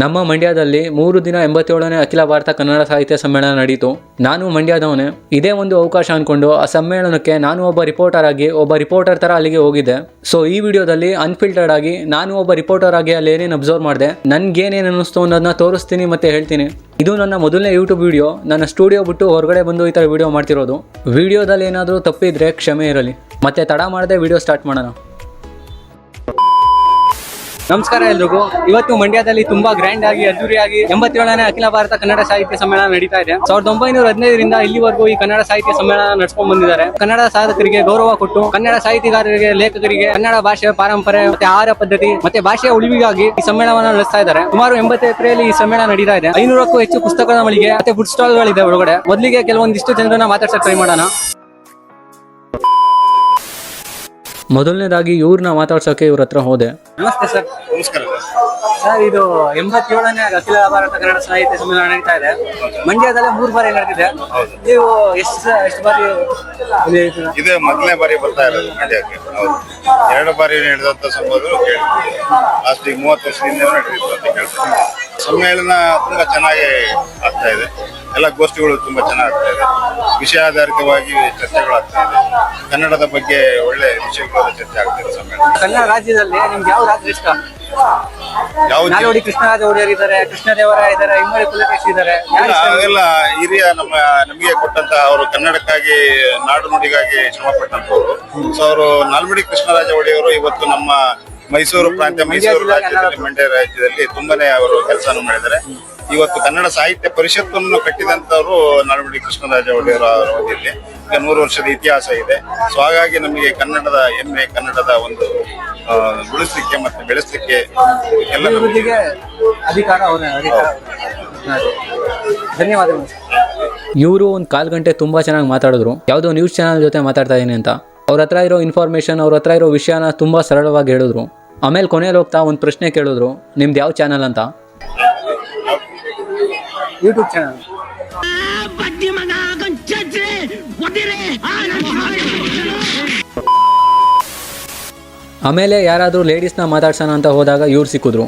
ನಮ್ಮ ಮಂಡ್ಯದಲ್ಲಿ ಮೂರು ದಿನ ಎಂಬತ್ತೇಳನೇ ಅಖಿಲ ಭಾರತ ಕನ್ನಡ ಸಾಹಿತ್ಯ ಸಮ್ಮೇಳನ ನಡೀತು. ನಾನು ಮಂಡ್ಯದವನೇ. ಇದೇ ಒಂದು ಅವಕಾಶ ಅಂದ್ಕೊಂಡು ಆ ಸಮ್ಮೇಳನಕ್ಕೆ ನಾನು ಒಬ್ಬ ರಿಪೋರ್ಟರ್ ಆಗಿ ಒಬ್ಬ ರಿಪೋರ್ಟರ್ ತರ ಅಲ್ಲಿಗೆ ಹೋಗಿದ್ದೆ. ಸೊ ಈ ವಿಡಿಯೋದಲ್ಲಿ ಅನ್ಫಿಲ್ಟರ್ಡ್ ಆಗಿ ನಾನು ಒಬ್ಬ ರಿಪೋರ್ಟರ್ ಆಗಿ ಅಲ್ಲಿ ಏನೇನು ಅಬ್ಸರ್ವ್ ಮಾಡಿದೆ, ನನ್ಗೇನೇನು ಅನ್ನಿಸ್ತು ಅನ್ನೋದನ್ನ ತೋರಿಸ್ತೀನಿ ಮತ್ತೆ ಹೇಳ್ತೀನಿ. ಇದು ನನ್ನ ಮೊದಲನೇ ಯೂಟ್ಯೂಬ್ ವಿಡಿಯೋ ನನ್ನ ಸ್ಟುಡಿಯೋ ಬಿಟ್ಟು ಹೊರಗಡೆ ಬಂದು ಈ ಥರ ವಿಡಿಯೋ ಮಾಡ್ತಿರೋದು. ವಿಡಿಯೋದಲ್ಲಿ ಏನಾದರೂ ತಪ್ಪಿದ್ರೆ ಕ್ಷಮೆ ಇರಲಿ. ಮತ್ತೆ ತಡ ಮಾಡದೆ ವಿಡಿಯೋ ಸ್ಟಾರ್ಟ್ ಮಾಡೋಣ. ನಮಸ್ಕಾರ ಎಲ್ರಿಗೂ. ಇವತ್ತು ಮಂಡ್ಯದಲ್ಲಿ ತುಂಬಾ ಗ್ರ್ಯಾಂಡ್ ಆಗಿ, ಅದ್ದೂರಿಯಾಗಿ ಎಂಬತ್ತೇಳನೇ ಅಖಿಲ ಭಾರತ ಕನ್ನಡ ಸಾಹಿತ್ಯ ಸಮ್ಮೇಳನ ನಡೀತಾ ಇದೆ. ಸಾವಿರದ ಒಂಬೈನೂರ ಹದಿನೈದರಿಂದ ಇಲ್ಲಿವರೆಗೂ ಈ ಕನ್ನಡ ಸಾಹಿತ್ಯ ಸಮ್ಮೇಳನ ನಡ್ಸ್ಕೊಂಡ್ ಬಂದಿದ್ದಾರೆ. ಕನ್ನಡ ಸಾಧಕರಿಗೆ ಗೌರವ ಕೊಟ್ಟು, ಕನ್ನಡ ಸಾಹಿತಿಗಾರರಿಗೆ ಲೇಖಕರಿಗೆ, ಕನ್ನಡ ಭಾಷೆ ಪರಂಪರೆ ಮತ್ತೆ ಆಹಾರ ಪದ್ಧತಿ ಮತ್ತೆ ಭಾಷೆಯ ಉಳಿವಿಗಾಗಿ ಈ ಸಮ್ಮೇಳನವನ್ನು ನಡೆಸ್ತಾ ಇದ್ದಾರೆ. ಸುಮಾರು ಎಂಬತ್ತು ಎಕರೆಯಲ್ಲಿ ಈ ಸಮ್ಮೇಳನ ನಡೀತಾ ಇದೆ. ಐನೂರಕ್ಕೂ ಹೆಚ್ಚು ಪುಸ್ತಕದ ಮಳಿಗೆ ಮತ್ತೆ ಫುಡ್ ಸ್ಟಾಲ್ ಗಳಿದೆ ಒಳಗಡೆ. ಮೊದಲಿಗೆ ಕೆಲವೊಂದಿಷ್ಟು ಜನರನ್ನ ಮಾತಾಡ್ಸಕ್ ಟ್ರೈ ಮಾಡೋಣ. ಮೊದಲನೇದಾಗಿ ಇವ್ರನ್ನ ಮಾತಾಡ್ಸೋಕೆ ಇವ್ರ ಹತ್ರ ಹೋದೆ. ನಮಸ್ತೆ ಸರ್ ನಮಸ್ಕಾರ. ಸರ್ ಇದು ಎಂಬತ್ತೇಳನೇ ಅಖಿಲ ಭಾರತ ಕನ್ನಡ ಸಾಹಿತ್ಯ ಸಮ್ಮೇಳನ ನಡೀತಾ ಇದೆ. ಮಂಡ್ಯದಲ್ಲಿ ಮೂರು ಬಾರಿ ನಡೆದಿದೆ. ನೀವು ಎಷ್ಟು ಎಷ್ಟು ಬಾರಿ ಇಲ್ಲಿ? ಇದು ಮೊದಲನೇ ಬಾರಿ ಬರ್ತಾ ಇರೋದು ಮಂಡ್ಯಕ್ಕೆ. ಹೌದು. ಎರಡು ಬಾರಿ ನಡೆದಂತ ಸಂಭವ ಲಾಸ್ಟ್ ಈಗ ಮೂವತ್ತು ವರ್ಷದಿಂದ ನಡೆದಿತ್ತು ಅಂತ ಕೇಳ್ತೀನಿ. ಸಮ್ಮೇಳನ ತುಂಬಾ ಚೆನ್ನಾಗಿ ಆಗ್ತಾ ಇದೆ. ಎಲ್ಲ ಗೋಷ್ಠಿಗಳು ತುಂಬಾ ಚೆನ್ನಾಗಿ ಆಗ್ತಾ ಇದೆ. ವಿಷಯ ಆಧಾರಿತವಾಗಿ ಚರ್ಚೆಗಳು ಆಗ್ತಾ ಇದೆ. ಕನ್ನಡದ ಬಗ್ಗೆ ಒಳ್ಳೆ ವಿಷಯಗಳ ಚರ್ಚೆ ಆಗ್ತಾ ಇದೆ ಸಮ್ಮೇಳನ. ಕನ್ನಡ ರಾಜ್ಯದಲ್ಲಿ ನಿಮ್ಗೆ ಯಾವ ರಾಜ್ಯ ಇಷ್ಟ? ಯಾವ ಕೃಷ್ಣರಾಜ ಒಡೆಯರ್ ಇದ್ದಾರೆ ಇದ್ದಾರೆ. ಇಮ್ಮಡಿ ಪುಲಕೇಶಿ ಇದ್ದಾರೆ ಅವೆಲ್ಲ ಹಿರಿಯ ನಮ್ಮ ನಮಗೆ ಕೊಟ್ಟಂತ ಅವರು ಕನ್ನಡಕ್ಕಾಗಿ ನಾಡು ನುಡಿಗಾಗಿ ಶ್ರಮ ಪಟ್ಟಂತವರು ಸೊ ಅವರು ನಾಲ್ಮಡಿ ಕೃಷ್ಣರಾಜ ಒಡೆಯವರು ಇವತ್ತು ನಮ್ಮ ಮೈಸೂರು ಪ್ರಾಂತ ಮೈಸೂರು ರಾಜ್ಯದಲ್ಲಿ ಮಂಡ್ಯ ರಾಜ್ಯದಲ್ಲಿ ತುಂಬಾನೇ ಅವರು ಕೆಲಸ ಮಾಡಿದ್ದಾರೆ. ಇವತ್ತು ಕನ್ನಡ ಸಾಹಿತ್ಯ ಪರಿಷತ್ತನ್ನು ಕಟ್ಟಿದಂತವರು ನಾಲ್ಮಡಿ ಕೃಷ್ಣರಾಜ ಒಡೆಯರ ಅವರು ಅವಧಿಯಲ್ಲಿ ಈಗ ನೂರು ವರ್ಷದ ಇತಿಹಾಸ ಇದೆ. ಸೊ ಹಾಗಾಗಿ ನಮಗೆ ಕನ್ನಡದ ಹೆಮ್ಮೆ ಕನ್ನಡದ ಒಂದು ಉಳಿಸ್ಲಿಕ್ಕೆ ಮತ್ತೆ ಬೆಳೆಸಲಿಕ್ಕೆ ಎಲ್ಲ ಅಧಿಕಾರ ಅವರ ಅಧಿಕಾರ ಧನ್ಯವಾದಗಳು. ಇವರು ಒಂದು ಕಾಲು ಗಂಟೆ ತುಂಬಾ ಚೆನ್ನಾಗಿ ಮಾತಾಡಿದ್ರು. ಯಾವುದೋ ನ್ಯೂಸ್ ಚಾನಲ್ ಜೊತೆ ಮಾತಾಡ್ತಾ ಇದೀನಿ ಅಂತ. ಅವ್ರ ಹತ್ರ ಇರೋ ಇನ್ಫಾರ್ಮೇಷನ್ ಅವ್ರ ಹತ್ರ ಇರೋ ವಿಷಯನ ತುಂಬಾ ಸರಳವಾಗಿ ಹೇಳಿದ್ರು. ಆಮೇಲೆ ಕೊನೆಯಲ್ಲಿ ಹೋಗ್ತಾ ಒಂದು ಪ್ರಶ್ನೆ ಕೇಳಿದ್ರು ನಿಮ್ದು ಯಾವ ಚಾನಲ್ ಅಂತ? ಯೂಟ್ಯೂಬ್ ಚಾನಲ್ ಆಮೇಲೆ ಯಾರಾದರೂ ಲೇಡೀಸ್ನ ಮಾತಾಡ್ಸೋಣ ಅಂತ ಹೋದಾಗ ಇವ್ರು ಸಿಕ್ಕಿದ್ರು.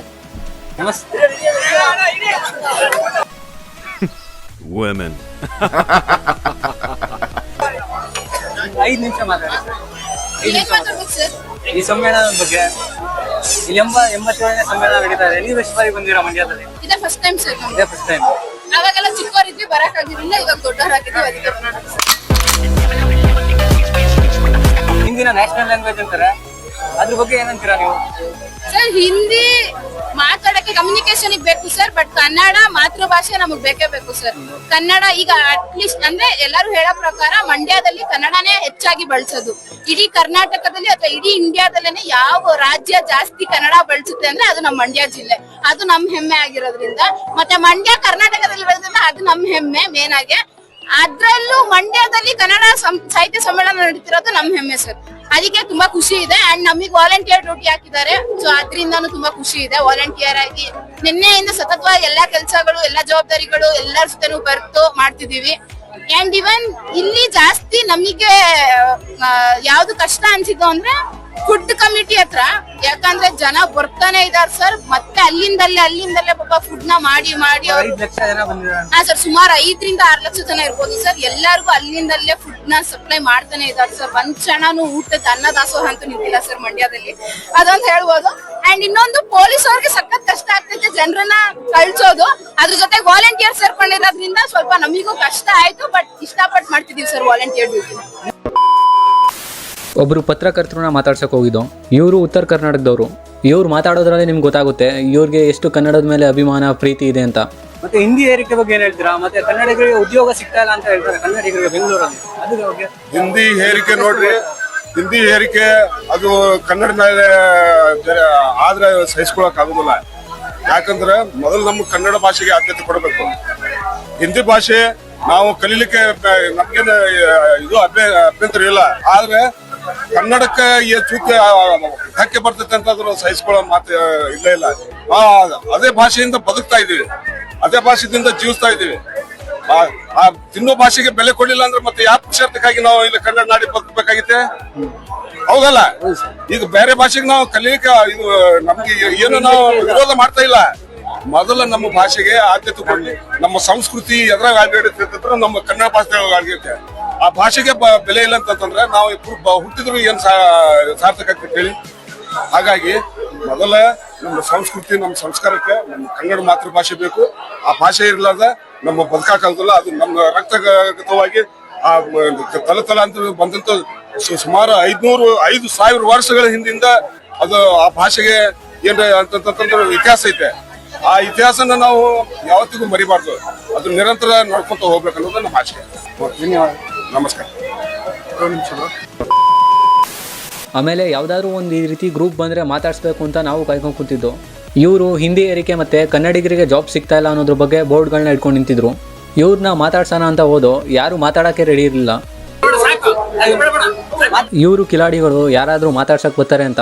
Women. ಐದು ನಿಮಿಷ ಮಾತಾಡಿ ಈ ಸಮ್ಮೇಳನದ ಬಗ್ಗೆ ಇಲ್ಲಿ ಎಂಬ ಎಂಬತ್ತೇಳನೇ ಸಮ್ಮೇಳನ ನಡೀತಾ ಇದೆ ನೀವು ಎಷ್ಟು ಬಾರಿ ಬಂದಿರಾ ಮಂಡ್ಯದಲ್ಲಿ? ಇದೇ ಫಸ್ಟ್ ಟೈಮ್ ಸರ್ ಇದೇ ಫಸ್ಟ್ ಟೈಮ್ ಅವಾಗೆಲ್ಲ ಚಿಕ್ಕವರಿದ್ವಿ ಬರಕ್ ಆಗಿರ್ಲಿಲ್ಲ ಇವಾಗ ದೊಡ್ಡವರಾಗಿದ್ದೀವಿ ಅದಕ್ಕೆ ಹಿಂದಿನ ನ್ಯಾಷನಲ್ ಲ್ಯಾಂಗ್ವೇಜ್ ಅಂತಾರೆ. ಅದ್ರ ಬಗ್ಗೆ ಏನಂತೀರಾ ನೀವು? ಸರ್, ಹಿಂದಿ ಮಾತಾಡಕ್ಕೆ ಕಮ್ಯುನಿಕೇಶನ್ ಬೇಕು ಸರ್ ಬಟ್ ಕನ್ನಡ ಮಾತೃಭಾಷೆ ನಮಗ್ ಬೇಕೇ ಬೇಕು ಸರ್. ಕನ್ನಡ ಈಗ ಅಟ್ಲೀಸ್ಟ್ ಅಂದ್ರೆ ಎಲ್ಲರೂ ಹೇಳೋ ಪ್ರಕಾರ ಮಂಡ್ಯದಲ್ಲಿ ಕನ್ನಡನೇ ಹೆಚ್ಚಾಗಿ ಬಳಸೋದು. ಇಡೀ ಕರ್ನಾಟಕದಲ್ಲಿ ಅಥವಾ ಇಡೀ ಇಂಡಿಯಾದಲ್ಲೇನೆ ಯಾವ ರಾಜ್ಯ ಜಾಸ್ತಿ ಕನ್ನಡ ಬಳಸುತ್ತೆ ಅಂದ್ರೆ ಅದು ನಮ್ಮ ಮಂಡ್ಯ ಜಿಲ್ಲೆ. ಅದು ನಮ್ ಹೆಮ್ಮೆ ಆಗಿರೋದ್ರಿಂದ. ಮತ್ತೆ ಮಂಡ್ಯ ಕರ್ನಾಟಕದಲ್ಲಿ ಬೆಳೆದ್ರೆ ಅದು ನಮ್ ಹೆಮ್ಮೆ ಮೇನ್ ಆಗಿ. ಅದ್ರಲ್ಲೂ ಮಂಡ್ಯದಲ್ಲಿ ಕನ್ನಡ ಸಾಹಿತ್ಯ ಸಮ್ಮೇಳನ ನಡೀತಿರೋದು ನಮ್ ಹೆಮ್ಮೆ ಸರ್. ಅದಕ್ಕೆ ತುಂಬಾ ಖುಷಿ ಇದೆ. ಅಂಡ್ ನಮಗೆ ವಾಲಂಟಿಯರ್ ಡ್ಯೂಟಿ ಹಾಕಿದ್ದಾರೆ. ಸೊ ಅದರಿಂದಾನು ತುಂಬಾ ಖುಷಿ ಇದೆ. ವಾಲಂಟಿಯರ್ ಆಗಿ ನಿನ್ನೆಯಿಂದ ಸತತವಾಗಿ ಎಲ್ಲಾ ಕೆಲಸಗಳು, ಎಲ್ಲಾ ಜವಾಬ್ದಾರಿಗಳು ಎಲ್ಲರ ಜೊತೆನೂ ಬರ್ತು ಮಾಡ್ತಿದೀವಿ ಅಂಡ್ ಇವನ್ ಇಲ್ಲಿ ಜಾಸ್ತಿ ನಮಗೆ ಯಾವ್ದು ಕಷ್ಟ ಅನ್ಸಿದ್ದು ಅಂದ್ರೆ ಫುಡ್ ಕಮಿಟಿ ಹತ್ರ ಯಾಕಂದ್ರೆ ಜನ ಬರ್ತಾನೆ ಇದಾರೆ ಸರ್ ಮತ್ತೆ ಅಲ್ಲಿಂದಲ್ಲೇ ಅಲ್ಲಿಂದಲ್ಲೇ ಪಾಪ ಫುಡ್ನ ಮಾಡಿ ಮಾಡಿ ಅವ್ರು ಹಾ ಸರ್ ಸುಮಾರು ಐದರಿಂದ ಆರು ಲಕ್ಷ ಜನ ಇರ್ಬೋದು ಸರ್ ಎಲ್ಲರಿಗೂ ಅಲ್ಲಿಂದಲ್ಲೇ ಫುಡ್ನ ಸಪ್ಲೈ ಮಾಡ್ತಾನೆ ಇದಾರೆ ಸರ್ ಒಂದ್ ಕ್ಷಣನೂ ಊಟದ ಅನ್ನದಾಸೋಹ ಅಂತ ನಿಂತಿಲ್ಲ ಸರ್ ಮಂಡ್ಯದಲ್ಲಿ. ಅದೊಂದು ಹೇಳ್ಬೋದು. ಅಂಡ್ ಇನ್ನೊಂದು ಪೊಲೀಸ್ ಅವ್ರಿಗೆ ಸಖತ್ ಕಷ್ಟ ಆಗ್ತೈತೆ. ಜನರನ್ನ ಕಳ್ಸೋದು. ಅದ್ರ ಜೊತೆ ವಾಲಂಟಿಯರ್ ಸೇರ್ಕೊಂಡಿರೋದ್ರಿಂದ ಸ್ವಲ್ಪ ನಮಗೂ ಕಷ್ಟ ಆಯ್ತು ಬಟ್ ಇಷ್ಟಪಟ್ಟು ಮಾಡ್ತಿದೀವಿ ಸರ್ ವಾಲಂಟಿಯರ್ ಡ್ಯೂಟಿ ಒಬ್ರು ಪತ್ರಕರ್ತರನ್ನ ಮಾತಾಡ್ಸೋಕೆ ಹೋಗಿದ್ದು ಇವರು ಉತ್ತರ ಕರ್ನಾಟಕದವರು. ಇವ್ರು ಮಾತಾಡೋದ್ರಲ್ಲಿ ನಿಮ್ಗೆ ಗೊತ್ತಾಗುತ್ತೆ ಇವ್ರಿಗೆ ಎಷ್ಟು ಕನ್ನಡದ ಮೇಲೆ ಅಭಿಮಾನ ಪ್ರೀತಿ ಇದೆ ಅಂತ. ಮತ್ತೆ ಹಿಂದಿ ಏರಿಕೆ ಬಗ್ಗೆ ಏನ್ ಹೇಳ್ತೀರಾ? ಮತ್ತೆ ಕನ್ನಡಿಗರಿಗೆ ಉದ್ಯೋಗ ಸಿಗ್ತಾ ಇಲ್ಲ ಅಂತ ಹೇಳ್ತಾರೆ ಕನ್ನಡಿಗರಿಗೆ ಬೆಂಗಳೂರಲ್ಲಿ. ಅದ್ರ ಬಗ್ಗೆ. ಹಿಂದಿ ಹೇರಿಕೆ ನೋಡ್ರಿ ಹಿಂದಿ ಹೇರಿಕೆ ಅದು ಕನ್ನಡ ಮೇಲೆ ಬೇರೆ ಆದ್ರೆ ಸಹಿಸ್ಕೊಳಕ್ ಆಗುದಿಲ್ಲ. ಯಾಕಂದ್ರೆ ಮೊದಲು ನಮ್ಮ ಕನ್ನಡ ಭಾಷೆಗೆ ಆದ್ಯತೆ ಕೊಡಬೇಕು. ಹಿಂದಿ ಭಾಷೆ ನಾವು ಕಲೀಲಿಕ್ಕೆ ನಮ್ಗೆ ನಮ್ಗೇನು ಇದು ಅಭ್ಯ ಅಭ್ಯಂತರ ಇಲ್ಲ. ಆದ್ರೆ ಕನ್ನಡಕ್ಕೆ ಚೂಕೆ ಧಕ್ಕೆ ಬರ್ತೈತೆ ಅಂತಂದ್ರೆ ಸಹಿಸ್ಕೊಳ್ಳೋ ಮಾತು ಇಲ್ಲ ಇಲ್ಲ. ಅದೇ ಭಾಷೆಯಿಂದ ಬದುಕ್ತಾ ಇದ್ದೀವಿ. ಅದೇ ಭಾಷೆಯಿಂದ ಜೀವಿಸ್ತಾ ಇದ್ದೀವಿ. ಆ ತಿನ್ನೋ ಭಾಷೆಗೆ ಬೆಲೆ ಕೊಡ್ಲಿಲ್ಲ ಅಂದ್ರೆ ಮತ್ತೆ ಯಾವ ಪಕ್ಷಾರ್ಥಕ್ಕಾಗಿ ನಾವು ಇಲ್ಲಿ ಕನ್ನಡ ನಾಡಿ ಬದುಕಬೇಕಾಗಿತ್ತೆ? ಹೌದಲ್ಲ? ಈಗ ಬೇರೆ ಭಾಷೆಗೆ ನಾವು ಕಲಿಯಕ್ಕೆ, ಇದು, ನಮ್ಗೆ ಏನು ನಾವು ವಿರೋಧ ಮಾಡ್ತಾ ಇಲ್ಲ. ಮೊದಲ ನಮ್ಮ ಭಾಷೆಗೆ ಆದ್ಯತೆ ಕೊಡಿ ನಮ್ಮ ಸಂಸ್ಕೃತಿ ಎದ್ರಾಗ ಆಗಿರ್ತಂದ್ರೆ ನಮ್ಮ ಕನ್ನಡ ಭಾಷೆ ಆಗಿರುತ್ತೆ ಆ ಭಾಷೆಗೆ ಬೆಲೆ ಇಲ್ಲ ಅಂತಂದ್ರೆ ನಾವು ಇಬ್ಬರು ಹುಟ್ಟಿದ್ರು ಏನ್ ಸಾರ್ಥಕ ಆಗ್ತೈತೆ ಹೇಳಿ. ಹಾಗಾಗಿ ಮೊದಲ ನಮ್ಮ ಸಂಸ್ಕೃತಿ, ನಮ್ಮ ಸಂಸ್ಕಾರಕ್ಕೆ ನಮ್ಮ ಕನ್ನಡ ಮಾತೃಭಾಷೆ ಬೇಕು. ಆ ಭಾಷೆ ಇರಲಾರ್ದ ನಮ್ಮ ಬದುಕಾಗಲ್ಲ ಅದು ನಮ್ಮ ರಕ್ತಗತವಾಗಿ ಆ ತಲೆ ತಲೆ ಅಂತ ಬಂದಂತ ಸುಮಾರು ಐದ್ನೂರು, ಐದು ಸಾವಿರ ವರ್ಷಗಳ ಹಿಂದಿಂದ ಅದು ಆ ಭಾಷೆಗೆ ಏನ್ ಅಂತಂತಂದ್ರೆ ಇತಿಹಾಸ ಐತೆ. ಆ ಇತಿಹಾಸನ ನಾವು ಯಾವತ್ತಿಗೂ ಮರಿಬಾರ್ದು. ಅದು ನಿರಂತರ ನೋಡ್ಕೊಂತ ಹೋಗ್ಬೇಕು ಅನ್ನೋದು ನಮ್ಮ ಆಶೆ ನಮಸ್ಕಾರ. ಆಮೇಲೆ ಯಾವುದಾದ್ರೂ ಒಂದು ಈ ರೀತಿ ಗ್ರೂಪ್ ಬಂದರೆ ಮಾತಾಡಿಸ್ಬೇಕು ಅಂತ ನಾವು ಕಾಯ್ಕೊಂಡು ಕೂತಿದ್ದು. ಇವರು ಹಿಂದಿ ಏರಿಕೆ ಮತ್ತು ಕನ್ನಡಿಗರಿಗೆ ಜಾಬ್ ಸಿಗ್ತಾ ಇಲ್ಲ ಅನ್ನೋದ್ರ ಬಗ್ಗೆ ಬೋರ್ಡ್ಗಳನ್ನ ಇಟ್ಕೊಂಡು ನಿಂತಿದ್ರು. ಇವ್ರನ್ನ ಮಾತಾಡ್ಸೋಣ ಅಂತ ಹೋದೋ ಯಾರು ಮಾತಾಡೋಕ್ಕೆ ರೆಡಿ ಇರಲಿಲ್ಲ. ಇವರು ಕಿಲಾಡಿಗಳು ಯಾರಾದರೂ ಮಾತಾಡ್ಸೋಕೆ ಬರ್ತಾರೆ ಅಂತ.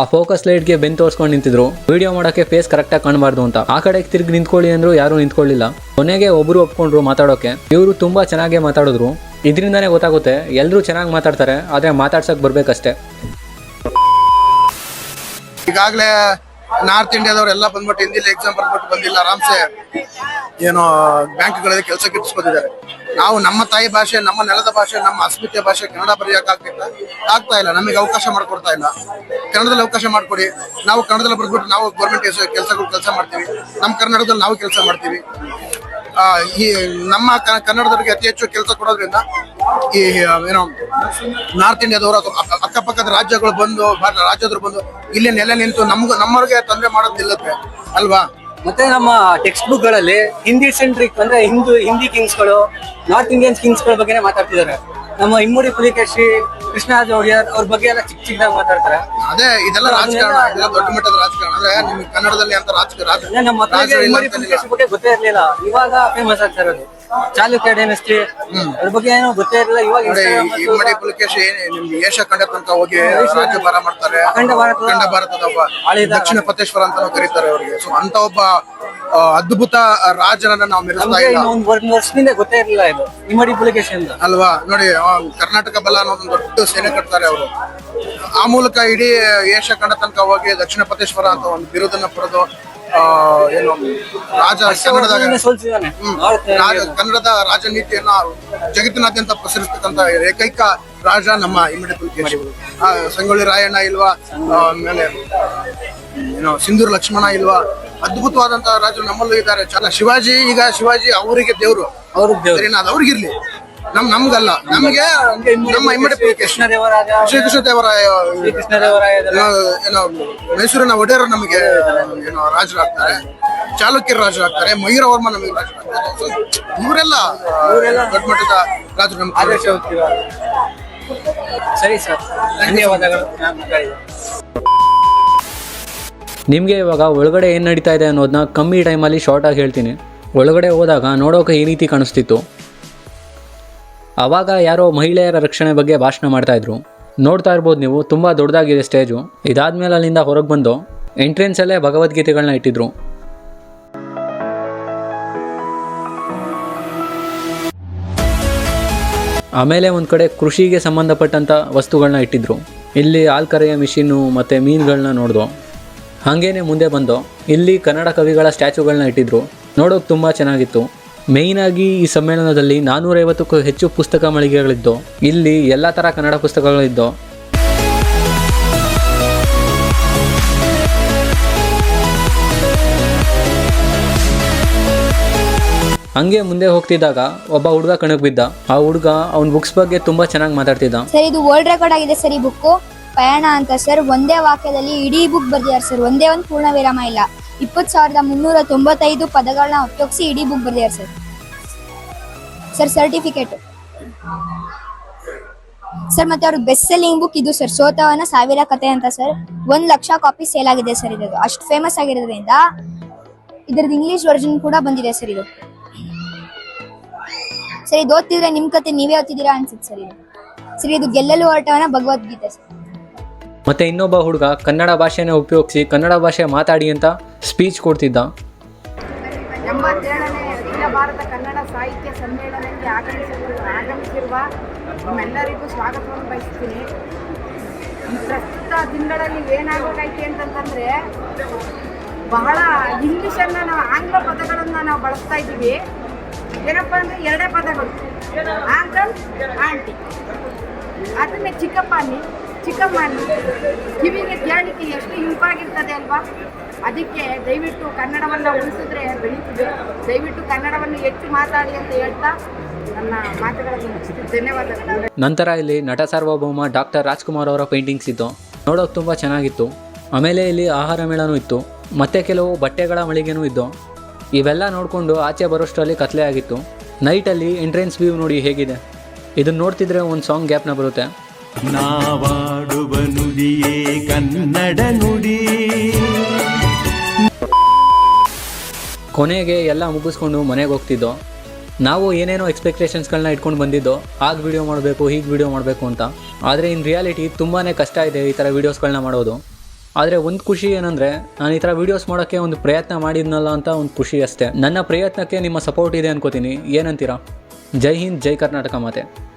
ಆ ಫೋಕಸ್ ಲೈಟ್ಗೆ ಬೆನ್ ತೋರಿಸ್ಕೊಂಡು ನಿಂತಿದ್ರು. ವಿಡಿಯೋ ಮಾಡೋಕ್ಕೆ ಫೇಸ್ ಕರೆಕ್ಟಾಗಿ ಕಾಣಬಾರ್ದು ಅಂತ. ಆ ಕಡೆಗೆ ತಿರ್ಗಿ ನಿಂತ್ಕೊಳ್ಳಿ ಅಂದ್ರು ಯಾರೂ ನಿಂತ್ಕೊಳ್ಳಿಲ್ಲ. ಕೊನೆಗೆ ಒಬ್ಬರು ಒಪ್ಕೊಂಡ್ರು ಮಾತಾಡೋಕೆ. ಇವರು ತುಂಬಾ ಚೆನ್ನಾಗೇ ಮಾತಾಡಿದ್ರು. ಇದರಿಂದನೇ ಗೊತ್ತಾಗುತ್ತೆ ಎಲ್ಲರೂ ಚೆನ್ನಾಗಿ ಮಾತಾಡ್ತಾರೆ, ಆದರೆ ಮಾತಾಡ್ಸಕ್ಕೆ ಬರ್ಬೇಕಷ್ಟೇ. ಈಗಾಗಲೇ ನಾರ್ತ್ ಇಂಡಿಯಾದವರೆಲ್ಲ ಬಂದ್ಬಿಟ್ಟು ಹಿಂದಿಲಿ ಎಕ್ಸಾಮ್ ಬಂದ್ಬಿಟ್ಟು ಬಂದಿಲ್ಲ, ಆರಾಮ್ಸೆ ಏನೋ, ಬ್ಯಾಂಕ್ಗಳಲ್ಲಿ ಕೆಲಸ ಇಟ್ಸ್ಕೊತಿದ್ದಾರೆ. ನಾವು ನಮ್ಮ ತಾಯಿ ಭಾಷೆ, ನಮ್ಮ ನೆಲದ ಭಾಷೆ, ನಮ್ಮ ಅಸ್ಮಿತೆ ಭಾಷೆ ಕನ್ನಡ ಬರೆಯೋಕ್ಕಾಗ್ತಿಲ್ಲ ಆಗ್ತಾ ಇಲ್ಲ. ನಮಗೆ ಅವಕಾಶ ಮಾಡಿಕೊಡ್ತಾ ಇಲ್ಲ. ಕನ್ನಡದಲ್ಲಿ ಅವಕಾಶ ಮಾಡಿಕೊಡಿ. ನಾವು ಕನ್ನಡದಲ್ಲಿ ಬರ್ಬಿಟ್ಟು ನಾವು ಗೌರ್ಮೆಂಟ್ ಕೆಲಸಗಳು ಕೆಲಸ ಮಾಡ್ತೀವಿ. ನಮ್ಮ ಕರ್ನಾಟಕದಲ್ಲಿ ನಾವು ಕೆಲಸ ಮಾಡ್ತೀವಿ. ಈ ನಮ್ಮ ಕನ್ನಡದವರಿಗೆ ಅತಿ ಹೆಚ್ಚು ಕೆಲಸ ಕೊಡೋದ್ರಿಂದ ಈ, ಏನೋ ನಾರ್ತ್ ಇಂಡಿಯಾದವರು ಅಥವಾ ಅಕ್ಕಪಕ್ಕದ ರಾಜ್ಯಗಳು ಬಂದು ರಾಜ್ಯದವರು ಬಂದು ಇಲ್ಲಿ ನೆಲೆ ನಿಂತು ನಮ್ಗೆ, ನಮ್ಮವ್ರಿಗೆ ತೊಂದರೆ ಮಾಡೋದು ನಿಲ್ಲುತ್ತೆ. ಅಲ್ವಾ? ಮತ್ತೆ ನಮ್ಮ ಟೆಕ್ಸ್ಟ್ ಬುಕ್ಗಳಲ್ಲಿ ಹಿಂದಿ ಸೆಂಟ್ರಿಕ್ ಅಂದ್ರೆ ಹಿಂದೂ ಹಿಂದಿ ಕಿಂಗ್ಸ್ಗಳು ನಾರ್ತ್ ಇಂಡಿಯನ್ ಕಿಂಗ್ಸ್ಗಳ ಬಗ್ಗೆನೇ ಮಾತಾಡ್ತಿದ್ದಾರೆ. ನಮ್ಮ ಇಮ್ಮೂರಿ ಪುಲಿಕೇಶಿ ಕೃಷ್ಣರಾಜ ಒಡೆಯರ್ ಅವ್ರ ಬಗ್ಗೆ ಎಲ್ಲ ಚಿಕ್ಕ ಚಿಕ್ಕದಾಗಿ ಮಾತಾಡ್ತಾರೆ. ಅದೇ ಇದೆಲ್ಲ ರಾಜಕಾರಣ ಇದೆಲ್ಲ ದೊಡ್ಡ ಮಟ್ಟದ ರಾಜಕಾರಣ. ಅಂದ್ರೆ ನಿಮ್ಗೆ ಕನ್ನಡದಲ್ಲಿ ಅಂತ ರಾಜಕಾರಣ ನಮ್ಮ ಮಕ್ಕಳಿಗೆ ಇಮ್ಮಡಿ ಪುಲಿಕೇಶಿ ಬಗ್ಗೆ ಗೊತ್ತೇ ಇರ್ಲಿಲ್ಲ. ಇವಾಗ ಫೇಮಸ್ ಆಗ್ತಾ ಇರೋದು. ಚಾಲುಕ್ಯ ಡೈನಸ್ಟಿ ಅದ್ರ ಬಗ್ಗೆ ಏನೋ ಗೊತ್ತೇ ಇರಲಿಲ್ಲ. ಇವಾಗ ನೋಡಿ Instagram ಈ ಮತ್ತು ಮಡಿ ಪುಲಕೇಶಿ ನಿಮ್ಗೆ ಹೋಗಿ ರಾಜ್ಯಭಾರ ಮಾಡ್ತಾರೆ. ಅಖಂಡ ಭಾರತದ ಅಖಂಡ ಭಾರತದ ಒಬ್ಬ ಆಳಿದ ದಕ್ಷಿಣ ಪತೇಶ್ವರ ಅಂತಾನೂ ಕರೀತಾರೆ ಅವರಿಗೆ. ಸೊ ಅಂತ ಒಬ್ಬ ಆ, ಅದ್ಭುತ ರಾಜನನ್ನ ನಾವು ಮೆರೆಸ್ತಾ ನಮ್ಗೆ ಇಲ್ಲ. ಇನ್ನು ಒಂದ್ ಒಂದ್ ವರ್ಷದಿಂದ ಗೊತ್ತೇ ಇರಲಿಲ್ಲ ಇದು. ಇಮ್ಮಡಿ ಪುಲಿಕೇಶಿ ಅಂತ ಅಲ್ವಾ? ನೋಡಿ ಆ, ಕರ್ನಾಟಕ ಬಲ ಅನ್ನೋದೊಂದು ದೊಡ್ಡ ಸೇನೆ ಕಟ್ತಾರೆ ಅವರು. ಆ ಮೂಲಕ ಇಡೀ ಏಷ್ಯಾ ಖಂಡ ತನಕ ಹೋಗಿ ದಕ್ಷಿಣ ಪತೇಶ್ವರ ಅಂತ ಒಂದು ಬಿರುದನ್ನ ಪಡೆದು ಏನು ರಾಜ ಕನ್ನಡದಾಗ. ರಾಜ- ಕನ್ನಡದ ರಾಜನೀತಿಯನ್ನ ಜಗತ್ತಿನಾದ್ಯಂತ ಪಸರಿಸ್ತಕ್ಕಂತ ಏಕೈಕ ರಾಜ ನಮ್ಮ ಆ, ಸಂಗೊಳ್ಳಿ ರಾಯಣ್ಣ ಇಲ್ವಾ ಆಮೇಲೆ ಏನು ಸಿಂಧೂರ್ ಲಕ್ಷ್ಮಣ ಇಲ್ವಾ ಅದ್ಭುತವಾದಂತಹ ರಾಜರು ನಮ್ಮಲ್ಲೂ ಇದ್ದಾರೆ. ಚಲ ಶಿವಾಜಿ ಈಗ ಶಿವಾಜಿ ಅವರಿಗೆ ದೇವ್ರು. ಅವ್ರಿಗೆ ದೇವ್ರು. ನಮ್ ನಮ್ಗಲ್ಲ. ನಮಗೆ ನಮ್ಮ ಇಮ್ಮಡಿ ಕೃಷ್ಣದೇವರಾಯ ಶ್ರೀಕೃಷ್ಣ ದೇವರಾಯ ಶ್ರೀಕೃಷ್ಣದೇವರಾಯದೆಲ್ಲ ಏನೋ ಮೈಸೂರಿನ ಒಡೆಯರು ನಮಗೆ ಏನೋ ರಾಜರಾಗ್ತಾರೆ. ಚಾಲುಕ್ಯರ ರಾಜರಾಗ್ತಾರೆ. ಮಯೂರವರ್ಮ ನಮಗೆ ರಾಜರಾಗ್ತಾರೆ. ಇವರೆಲ್ಲ ದೊಡ್ಡ ಮಟ್ಟದ ರಾಜರು ನಮ್ಗೆ ಆದರ್ಶ ಹೋಗ್ತಿದ್ದಾರೆ ಸರಿ ಸರ್. ಧನ್ಯವಾದಗಳು. ನಿಮಗೆ ಇವಾಗ ಒಳಗಡೆ ಏನು ನಡೀತಾ ಇದೆ ಅನ್ನೋದನ್ನ ಕಮ್ಮಿ ಟೈಮಲ್ಲಿ ಶಾರ್ಟಾಗಿ ಹೇಳ್ತೀನಿ. ಒಳಗಡೆ ಹೋದಾಗ ನೋಡೋಕೆ ಈ ರೀತಿ ಕಾಣಿಸ್ತಿತ್ತು. ಆವಾಗ ಯಾರೋ ಮಹಿಳೆಯರ ರಕ್ಷಣೆ ಬಗ್ಗೆ ಭಾಷಣ ಮಾಡ್ತಾಯಿದ್ರು ನೋಡ್ತಾ ಇರ್ಬೋದು ನೀವು, ತುಂಬ ದೊಡ್ಡದಾಗಿದೆ ಸ್ಟೇಜು. ಇದಾದ್ಮೇಲೆ ಅಲ್ಲಿಂದ ಹೊರಗೆ ಬಂದು ಎಂಟ್ರೆನ್ಸಲ್ಲೇ ಭಗವದ್ಗೀತೆಗಳನ್ನ ಇಟ್ಟಿದ್ರು. ಆಮೇಲೆ ಒಂದು ಕಡೆ ಕೃಷಿಗೆ ಸಂಬಂಧಪಟ್ಟಂಥ ವಸ್ತುಗಳನ್ನ ಇಟ್ಟಿದ್ರು. ಇಲ್ಲಿ ಆಲ್ಕರೆಯ ಕರೆಯ ಮಿಷಿನ್ನು ಮತ್ತು ಮೀನುಗಳನ್ನ ನೋಡ್ದೋ. ಹಾಗೇನೆ ಮುಂದೆ ಬಂದು ಇಲ್ಲಿ ಕನ್ನಡ ಕವಿಗಳ ಸ್ಟ್ಯಾಚುಗಳನ್ನ ಇಟ್ಟಿದ್ರು. ನೋಡೋಕೆ ತುಂಬ ಚೆನ್ನಾಗಿತ್ತು. ಮೇಯ್ನಾಗಿ ಈ ಸಮ್ಮೇಳನದಲ್ಲಿ ನಾನ್ನೂರೈವತ್ತಕ್ಕೂ ಹೆಚ್ಚು ಪುಸ್ತಕ ಮಳಿಗೆಗಳಿದ್ದು ಇಲ್ಲಿ ಎಲ್ಲ ಥರ ಕನ್ನಡ ಪುಸ್ತಕಗಳಿದ್ದು ಹಂಗೆ ಮುಂದೆ ಹೋಗ್ತಿದ್ದಾಗ ಒಬ್ಬ ಹುಡುಗ ಕಣಕ್ ಬಿದ್ದ. ಆ ಹುಡುಗ ಅವ್ನ ಬುಕ್ಸ್ ಬಗ್ಗೆ ತುಂಬಾ ಚೆನ್ನಾಗಿ ಮಾತಾಡ್ತಿದ್ದ. ಸರ್, ಇದು ವರ್ಲ್ಡ್ ರೆಕಾರ್ಡ್ ಆಗಿದೆ ಸರ್ ಈ ಬುಕ್ಕು. ಪಯಣ ಅಂತ ಸರ್, ಒಂದೇ ವಾಕ್ಯದಲ್ಲಿ ಇಡೀ ಬುಕ್ ಬರ್ದಿದ್ದಾರೆ ಸರ್. ಒಂದೇ ಒಂದು ಪೂರ್ಣ ವಿರಾಮ ಇಲ್ಲ. ಇಪ್ಪತ್ತು ಸಾವಿರದ ಮುನ್ನೂರ ತೊಂಬತ್ತೈದು ಪದಗಳನ್ನ ಉಪಯೋಗಿಸಿ ಇಡೀ ಬುಕ್ ಬರ್ದಿದ್ದಾರೆ ಸರ್. ಸರ್ ಸರ್ಟಿಫಿಕೇಟ್ ಸರ್, ಮತ್ತೆ ಅವ್ರ ಬೆಸ್ಟ್ ಸೆಲ್ಲಿಂಗ್ ಬುಕ್ ಇದು ಸರ್. ಸೋತವನ ಸಾವಿರ ಕತೆ ಅಂತ ಸರ್. ಒಂದ್ ಲಕ್ಷ ಕಾಪಿ ಸೇಲ್ ಆಗಿದೆ ಸರ್ ಇದು ಅಷ್ಟು ಫೇಮಸ್ ಆಗಿರೋದ್ರಿಂದ ಇದ್ರದ್ದು ಇಂಗ್ಲಿಷ್ ವರ್ಜನ್ ಕೂಡ ಬಂದಿದೆ ಸರ್ ಇದು. ಸರ್, ಇದು ಓದ್ತಿದ್ರೆ ನಿಮ್ ಕತೆ ನೀವೇ ಓದ್ತಿದ್ದೀರಾ ಅನ್ಸುತ್ತೆ ಸರ್ ಇದು. ಸರ್, ಇದು ಗೆಲ್ಲಲು ಹೊರಟವನ ಭಗವದ್ಗೀತೆ ಸರ್. ಮತ್ತು ಇನ್ನೊಬ್ಬ ಹುಡುಗ ಕನ್ನಡ ಭಾಷೆನ ಉಪಯೋಗಿಸಿ ಕನ್ನಡ ಭಾಷೆ ಮಾತಾಡಿ ಅಂತ ಸ್ಪೀಚ್ ಕೊಡ್ತಿದ್ದ. ಎಂಬತ್ತೇಳನೇ ಅಖಿಲ ಭಾರತ ಕನ್ನಡ ಸಾಹಿತ್ಯ ಸಮ್ಮೇಳನಕ್ಕೆ ಆಗಮಿಸಿರುವ ನಿಮ್ಮೆಲ್ಲರಿಗೂ ಸ್ವಾಗತವನ್ನು ಬಯಸ್ತೀನಿ. ಈ ಪ್ರಸ್ತುತ ದಿನಗಳಲ್ಲಿ ಏನಾಗಬೇಕೈತೆ ಅಂತಂತಂದ್ರೆ, ಬಹಳ ಇಂಗ್ಲಿಷನ್ನ ನಾವು ಆಂಗ್ಲ ಪದಗಳನ್ನು ನಾವು ಬಳಸ್ತಾ ಇದ್ದೀವಿ. ಏನಪ್ಪ ಅಂದ್ರೆ ಎರಡೇ ಪದಗಳು. Uncle, aunty. ಅದನ್ನೇ ಚಿಕ್ಕಪ್ಪ ಅನ್ನಿ ಮಾಡಿ ಕಿವಿಗೆ ಕೇಳಲಿಕ್ಕೆ ಎಷ್ಟು ಇಂಪಾಗಿರ್ತದೆ ಅಲ್ವಾ? ಅದಕ್ಕೆ ದಯವಿಟ್ಟು ಕನ್ನಡವನ್ನು ಉಳಿಸಿದ್ರೆ ಬೆಳೀತದೆ ದಯವಿಟ್ಟು ಕನ್ನಡವನ್ನು ಹೆಚ್ಚು ಮಾತಾಡಿ ಅಂತ ಹೇಳ್ತಾ ಧನ್ಯವಾದಗಳು. ನಂತರ ಇಲ್ಲಿ ನಟ ಸಾರ್ವಭೌಮ ಡಾಕ್ಟರ್ ರಾಜ್ಕುಮಾರ್ ಅವರ ಪೇಂಟಿಂಗ್ಸ್ ಇತ್ತು ನೋಡೋಕೆ ತುಂಬ ಚೆನ್ನಾಗಿತ್ತು. ಆಮೇಲೆ ಇಲ್ಲಿ ಆಹಾರ ಮೇಳನೂ ಇತ್ತು. ಮತ್ತೆ ಕೆಲವು ಬಟ್ಟೆಗಳ ಮಳಿಗೆನೂ ಇದ್ದು, ಇವೆಲ್ಲ ನೋಡಿಕೊಂಡು ಆಚೆ ಬರೋಷ್ಟರಲ್ಲಿ ಕತ್ಲೆ ಆಗಿತ್ತು. ನೈಟಲ್ಲಿ ಎಂಟ್ರೆನ್ಸ್ ವ್ಯೂ ನೋಡಿ ಹೇಗಿದೆ. ಇದನ್ನ ನೋಡ್ತಿದ್ರೆ ಒಂದು ಸಾಂಗ್ ಗ್ಯಾಪ್ನ ಬರುತ್ತೆ. ನಾವಾಡುವ ನುಡಿಯೇ ಕನ್ನಡ ನುಡಿ. ಕೊನೆಗೆ ಎಲ್ಲ ಮುಗಿಸ್ಕೊಂಡು ಮನೆಗೆ ಹೋಗ್ತಿದ್ದೋ? ನಾವು ಏನೇನೋ ಎಕ್ಸ್ಪೆಕ್ಟೇಷನ್ಸ್ಗಳನ್ನ ಇಟ್ಕೊಂಡು ಬಂದಿದ್ದೋ? ಆಗ ವಿಡಿಯೋ ಮಾಡಬೇಕು, ಹೀಗೆ ವಿಡಿಯೋ ಮಾಡಬೇಕು ಅಂತ. ಆದರೆ ಇನ್ ರಿಯಾಲಿಟಿ ತುಂಬಾ ಕಷ್ಟ ಇದೆ ಈ ಥರ ವೀಡಿಯೋಸ್ಗಳನ್ನ ಮಾಡೋದು. ಆದರೆ ಒಂದು ಖುಷಿ ಏನಂದರೆ, ನಾನು ಈ ಥರ ವೀಡಿಯೋಸ್ ಮಾಡೋಕ್ಕೆ ಒಂದು ಪ್ರಯತ್ನ ಮಾಡಿದ್ನಲ್ಲ ಅಂತ ಒಂದು ಖುಷಿ ಅಷ್ಟೇ. ನನ್ನ ಪ್ರಯತ್ನಕ್ಕೆ ನಿಮ್ಮ ಸಪೋರ್ಟ್ ಇದೆ ಅನ್ಕೋತೀನಿ. ಏನಂತೀರಾ? ಜೈ ಹಿಂದ್, ಜೈ ಕರ್ನಾಟಕ ಮಾತೆ.